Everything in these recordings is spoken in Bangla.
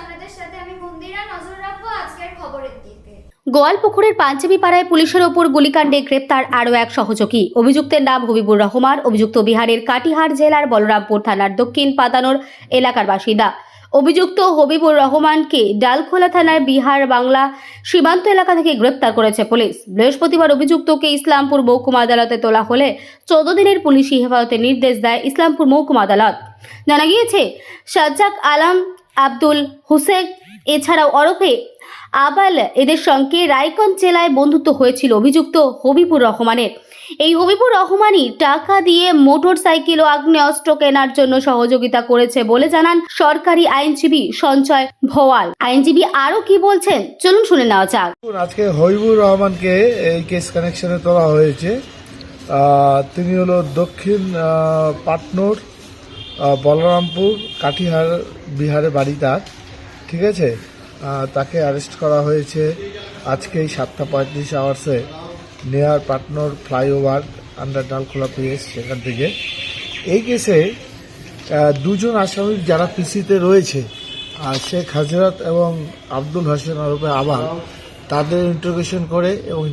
আপনাদের সাথে আমি মন্দিরা নজর রাখব আজকের খবরের দিকে। গোয়ালপুকুরের পাঞ্জাবি পাড়ায় পুলিশের ওপর গুলিকাণ্ডে গ্রেপ্তার আরও এক সহযোগী। অভিযুক্তের নাম হবিবুর রহমান, অভিযুক্ত বিহারের কাটিহার জেলার বলরামপুর থানার দক্ষিণ পাতানোর এলাকার বাসিন্দা। অভিযুক্ত হবিবুর রহমানকে ডালখোলা থানার বিহার বাংলা সীমান্ত এলাকা থেকে গ্রেপ্তার করেছে পুলিশ। বৃহস্পতিবার অভিযুক্তকে ইসলামপুর মহকুমা আদালতে তোলা হলে চোদ্দ দিনের পুলিশি হেফাজতের নির্দেশ দেয় ইসলামপুর মহকুমা আদালত। জানা গিয়েছে, সাজ্জাক আলম আব্দুল হুসেন। এছাড়াও অরফে আবাল এদের সঙ্গে রায়গঞ্জ জেলায় বন্ধুত্ব হয়েছিল অভিযুক্ত হবিবুর রহমানের। এই হবিবুর রহমানই টাকা দিয়ে মোটর সাইকেল ও আগ্নেয়াস্ত্র কেনার জন্য সহযোগিতা করেছে বলে জানান সরকারি আইনজীবী সঞ্চয় ভোয়াল। আইনজীবী আরও কি বলছেন, চলুন শুনে নেওয়া যাক। আজকে হবিবুর রহমানকে এই কেস কানেকশনে তোলা হয়েছে। তিনি হলো দক্ষিণ পাটনোর বলরামপুর কাটিহার বিহারে বাড়ি তার ঠিক আছে? তাকে অ্যারেস্ট করা হয়েছে আজকে এই সাতটা পঁয়ত্রিশ আওয়ার্সে নেয়ার পাটনোর ফ্লাইওভার আন্ডার ডালখোলা পিএস সেখান থেকে। এই কেসে দুজন আসামি যারা পিসিতে রয়েছে আর শেখ হাজরত এবং আব্দুল হোসেন আরবে আবার তাদের ইন্টারোগেশন করে এবং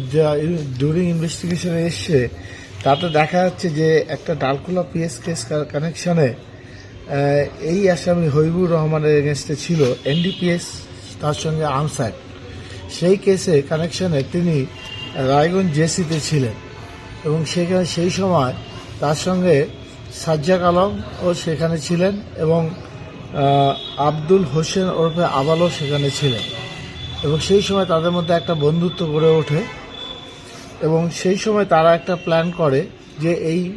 ডিউরিং ইনভেস্টিগেশনে এসছে তাতে দেখা যাচ্ছে যে একটা ডালখোলা পিএস কেস কানেকশনে এই আসামি হবিবুর রহমানের এগেনস্টে ছিল এনডিপিএস তার সঙ্গে আনসার সেই কেসে কানেকশনে তিনি রায়গঞ্জ জেসিতে ছিলেন এবং সেখানে সেই সময় তার সঙ্গে সাজ্জাক আলম ও সেখানে ছিলেন এবং আব্দুল হোসেন ওরফে আবালও সেখানে ছিলেন। এবং সেই সময় তাদের মধ্যে একটা বন্ধুত্ব গড়ে ওঠে এবং সেই সময় তারা একটা প্ল্যান করে যে এই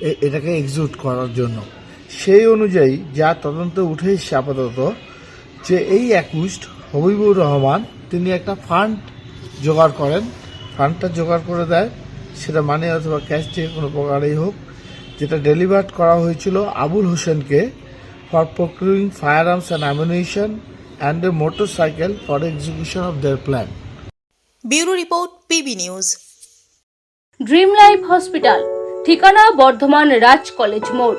এটাকে এক্সিকিউট করার জন্য। সেই অনুযায়ী যা তদন্ত উঠে এসছে আপাতত যে এই অ্যাকুইস্ট হবিবুর রহমান তিনি একটা ফান্ড জোগাড় করেন। ফান্ডটা জোগাড় করে দেয় সেটা মানে অথবা ক্যাশ দিয়ে কোনো প্রকারেই হোক যেটা ডেলিভার্ড করা হয়েছিল আবুল হোসেনকে for procuring firearms and ammunition and a motorcycle for execution of their plan. Bureau report PB news. Dream life hospital ঠিকানা বর্ধমান রাজ কলেজ মোড়।